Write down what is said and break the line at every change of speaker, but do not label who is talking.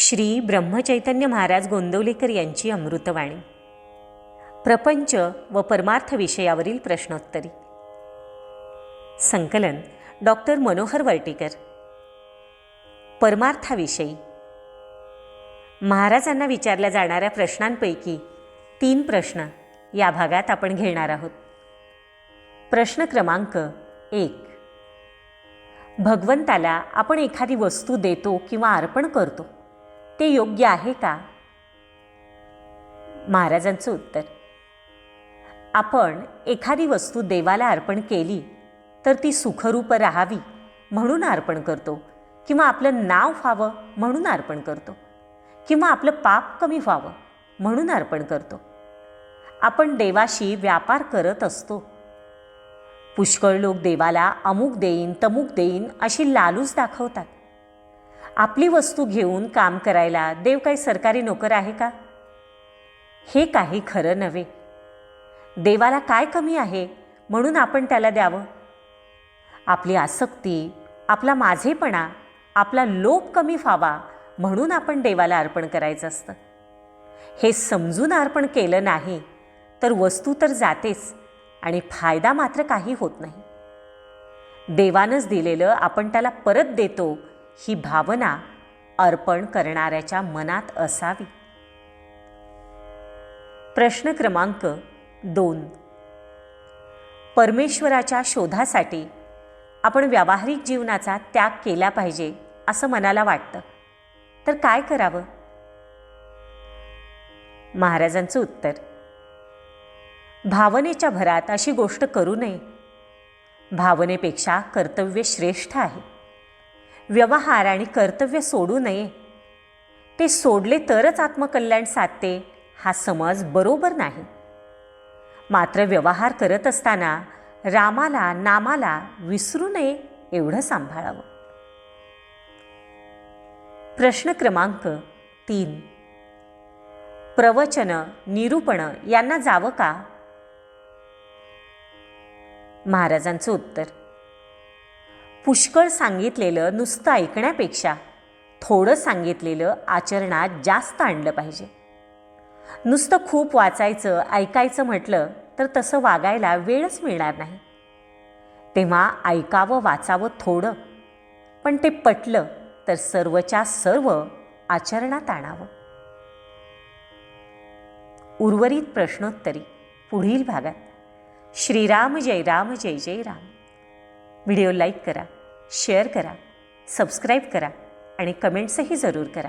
श्री ब्रह्मचैतन्य महाराज गोंदवलेकर यांची अमृतवाणी. प्रपंच व परमार्थ विषयावरील प्रश्नोत्तरी. संकलन डॉक्टर मनोहर वर्टीकर परमार्थाविषयी महाराजांना विचारल्या जाणाऱ्या प्रश्नांपैकी तीन प्रश्न या भागात आपण घेणार आहोत. प्रश्न क्रमांक एक. भगवंताला आपण एखादी वस्तू देतो किंवा अर्पण करतो. ते योग्य आहे का? महाराजांचं उत्तर. आपण एखादी वस्तू देवाला अर्पण केली तर ती सुखरूप राहावी म्हणून अर्पण करतो किंवा आपलं नाव व्हावं म्हणून अर्पण करतो किंवा आपलं पाप कमी व्हावं म्हणून अर्पण करतो. आपण देवाशी व्यापार करत असतो. पुष्कळ लोक देवाला अमुक देईन तमुक देईन अशी लालूच दाखवतात. आपली वस्तू घेऊन काम करायला देव काही सरकारी नोकर आहे का? हे काही खरं नव्हे. देवाला काय कमी आहे म्हणून आपण त्याला द्यावं? आपली आसक्ती आपला माझेपणा आपला लोभ कमी व्हावा म्हणून आपण देवाला अर्पण करायचं असतं. हे समजून अर्पण केलं नाही तर वस्तू तर जातेच आणि फायदा मात्र काही होत नाही. देवानंच दिलेलं आपण त्याला परत देतो ही भावना अर्पण करणाऱ्याच्या मनात असावी. प्रश्न क्रमांक दोन. परमेश्वराच्या शोधासाठी आपण व्यावहारिक जीवनाचा त्याग केला पाहिजे असं मनाला वाटतं. तर काय करावं? महाराजांचं उत्तर. भावनेच्या भरात अशी गोष्ट करू नये. भावनेपेक्षा कर्तव्य श्रेष्ठ आहे. व्यवहार आणि कर्तव्य सोडू नये. ते सोडले तरच आत्मकल्याण साधते हा समज बरोबर नाही. मात्र व्यवहार करत असताना रामाला नामाला विसरू नये एवढं सांभाळावं. प्रश्न क्रमांक तीन. प्रवचन निरूपण यांना जावं का? महाराजांचं उत्तर. पुष्कळ सांगितलेलं नुसतं ऐकण्यापेक्षा थोडं सांगितलेलं आचरणात जास्त आणलं पाहिजे. नुसतं खूप वाचायचं ऐकायचं म्हटलं तर तसं वागायला वेळच मिळणार नाही. तेव्हा ऐकावं वाचावं थोडं पण ते पटलं तर सर्वच्या सर्व आचरणात आणावं. उर्वरित प्रश्नोत्तरी पुढील भागात. श्रीराम जय राम जय जय राम. व्हिडिओ लाईक करा. शेअर करा सबस्क्राईब करा आणि कमेंट्सही जरूर करा.